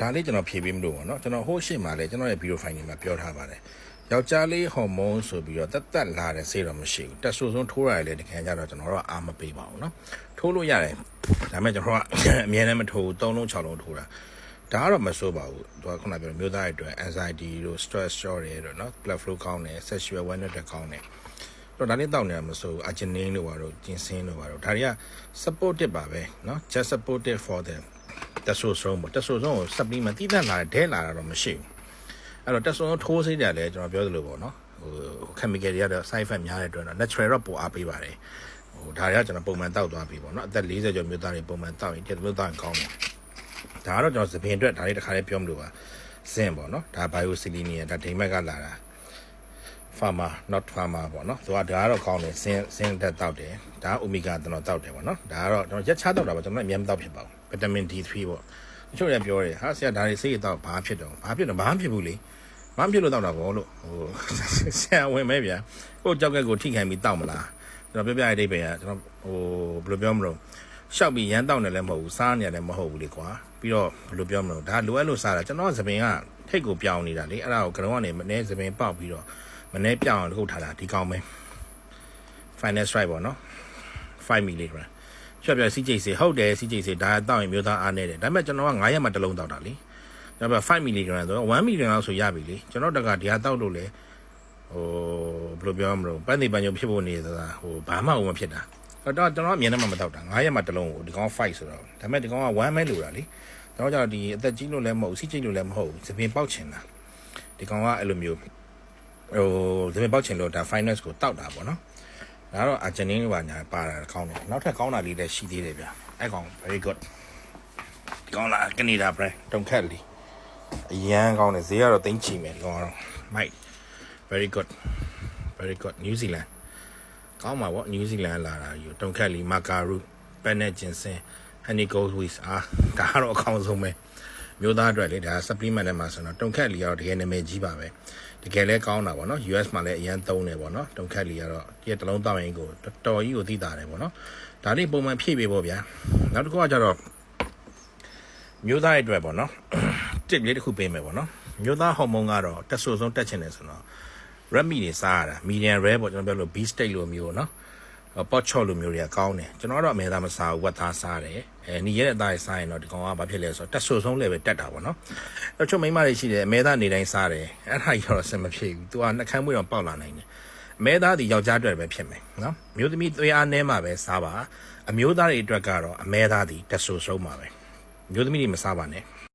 ဒါလေးကျွန်တော်ဖြေပေးမလို့ပေါ့နော်ကျွန်တော်ဟိုးရှေ့မှာလဲကျွန်တော်ရဲ့ဗီဒီယိုဖိုင်တွေမှာပြောထားပါတယ်ယောက်ျားလေးဟော်မုန်းဆိုပြီးတော့တက်တက်လာတဲ့ဆေးတော့မရှိဘူးတက်ဆူဆုံးထိုးရတယ်လေတကယ်ကြတော့ကျွန်တော်တို့အာမပေးပါဘူးနော်ထိုးလို့ရတယ်ဒါပေမဲ့ကျွန်တော်ကအမြဲတမ်းမထိုးဘူး၃လုံး၆လုံးထိုးတာဒါကတော့မဆိုးပါဘူးသူကခုနပြောမျိုးသားတွေအတွက် anxiety တို့ stress တွေတို့နော် blood flow ကောင်းတယ် sexual awareness တွေကောင်းတယ်တော့ဒါလေးတောက်နေတာမဆိုးဘူး arginine တို့ပါတော့ကျင်းစင်းတို့ပါတော့ဒါတွေက supportive ပါပဲเนาะ just supportive for them တဆူဆုံးပေါ့တဆူဆုံးကိုစပ်ပြီးမှတိတက်လာတယ်ဒဲလာတာတော့မရှိဘူးအဲ့တော့တဆူဆုံးထိုးစိတ်တယ်လည်းကျွန်တော်ပြောသလိုပေါ့နော်ဟို chemical တွေကတော့ side effect များတဲ့အတွက်တော့ natural တော့ပိုအားပေးပါတယ်ဟိုဒါတွေကကျွန်တော်ပုံမှန်တောက်သွားပြီပေါ့နော်အသက်40ကျော်မျိုးသားတွေပုံမှန်တောက်ရင်တကယ်လို့တောက်ရင်ကောင်းတယ်ဒါကတော့ကျွန်တော်သပင်အတွက်ဒါလေးတစ်ခါလေးပြောမလို့ပါစင်ပေါ့နော်ဒါ biosilinia ဒါဒိမက်ကလာတာ farmer not farmer ပေါ့နော်သူကဒါကတော့ကောင်းတယ်စင်းစင်းတက်တောက်တယ်ဒါက omega ကျွန်တော်တောက်တယ်ပေါ့နော်ဒါကတော့ကျွန်တော်ရက်ချတောက်တာပေါ့ကျွန်တော်အများမတောက်ဖြစ်ပါဘူး vitamin D3 ပေါ့တချို့လည်းပြောတယ်ဟာဆရာဒါတွေစိတ်တောက်ဘာဖြစ်တော့ဘာဖြစ်တော့ဘာမှဖြစ်ဘူးလေဘာမှဖြစ်လို့တောက်တာပေါ့လို့ဟိုဆရာဝင်မဲဗျာကိုကြောက်ကက်ကိုထိခိုင်ပြီးတောက်မလားကျွန်တော်ပြောပြရတဲ့အိဗေကကျွန်တော်ဟိုဘယ်လိုပြောမလို့ရှောက်ပြီးရမ်းတောက်နေလည်းမဟုတ်ဘူးစားနေလည်းမဟုတ်ဘူးလေကွာပြီးတော့ဘယ်လိုပြောမလို့ဒါလိုအပ်လို့စားတာကျွန်တော်သပင်ကထိတ်ကိုပြောင်းနေတာလေအဲ့ဒါကိုကတော့ကနေမနေသပင်ပေါက်ပြီးတော့ မနေ့ပြောင်းအောင်ထုတ်ထားတာဒီကောင်းပဲ final strike ပေါ့နော်5 mg ချွတ်ပြစီဂျိတ်စီဟုတ်တယ်စီဂျိတ်စီဒါတောက်ရင်မျိုးသားအားနေတယ်ဒါပေမဲ့ကျွန်တော်က9ရက်မှတစ်လုံးတောက်တာလေဒါပေမဲ့5 mg ဆိုတော့1 mg လောက်ဆိုရပြီလေကျွန်တော်တကဒီဟာတောက်လို့လေဟိုဘယ်လိုပြောမလို့ပန်းနေပန်းညုံဖြစ်ဖို့နေသလားဟိုဘာမှမဖြစ်တာတော့ကျွန်တော်အမြင်နဲ့မှမတောက်တာ9ရက်မှတစ်လုံးကိုဒီကောင်5ဆိုတော့ဒါပေမဲ့ဒီကောင်က1မဲလို့တာလေကျွန်တော်ကျတော့ဒီအသက်ကြီးလို့လည်းမဟုတ်စီဂျိတ်လို့လည်းမဟုတ်သပင်ပေါက်ချင်တာဒီကောင်ကအဲ့လိုမျိုး ဟိုဒီမဲ့ပေါက်ချင်လို့ဒါ finance ကိုတောက်တာပေါ့နော်ဒါကတော့ Argentine လို့ပါညာပါတာကောင်းတယ်နောက်ထပ်ကောင်းတာလေးလည်းရှိသေးတယ်ဗျအဲ့ကောင် very good ဒီကောင်လားကနေဒါ brand တုံခက်လီအရန်ကောင်းတယ်ဈေးကတော့သိန်းချီမယ်ဒီကောင်ကတော့ might very good very good New Zealand ကောင်းပါဗော New Zealand လာတာယူတုံခက်လီ Macaru Pennant Ginseng Honey Gold Wheat အာဒါကတော့အကောင်းဆုံးပဲ မျိုးသားအတွက်လေဒါ supplement ထဲမှာဆိုတော့တုံခက်လီကတော့တကယ်နာမည်ကြီးပါပဲတကယ်လဲကောင်းတာဗောနော် US မှာလည်းအရန်သုံးတယ်ဗောနော်တုံခက်လီကတော့ဒီတစ်လုံးတောက်ရင်ကိုတော်တော်ကြီးကိုသိတာတယ်ဗောနော်ဒါလေးပုံမှန်ဖြည့်ပေးဖို့ဗျာနောက်တစ်ခုကကျတော့မျိုးသားရဲ့အတွက်ဗောနော်တစ်လေးတစ်ခုပေးမယ်ဗောနော်မျိုးသားဟော်မုန်းကတော့တက်ဆူဆုံးတက်ချင်တယ်ဆိုတော့ red meat တွေစားရတာ medium rare ပေါ့ကျွန်တော်ပြောလို့ beef steak လိုမျိုးနော် pot chop လိုမျိုးတွေကကောင်းတယ်ကျွန်တော်ကတော့အမဲသားမစားဘူးဝက်သားစားတယ်အဲညီရဲတဲ့အသားတွေစားရင်တော့ဒီကောင်ကဘာဖြစ်လဲဆိုတော့တက်ဆူဆုံးလည်းပဲတက်တာပေါ့နော်အဲ့ချို့မိန်းမတွေရှိတယ်အမဲသားနေတိုင်းစားတယ်အဲ့ဒါကြီးတော့စင်မဖြစ်ဘူးသူကနှကမ်းမွေးတော့ပေါက်လာနိုင်တယ်အမဲသားဒီယောက်ျားအတွက်ပဲဖြစ်မယ်နော်မျိုးသမီးသွေးအားနည်းမှပဲစားပါအမျိုးသားတွေအတွက်ကတော့အမဲသားဒီတက်ဆူဆုံးပါပဲမျိုးသမီးတွေမစားပါနဲ့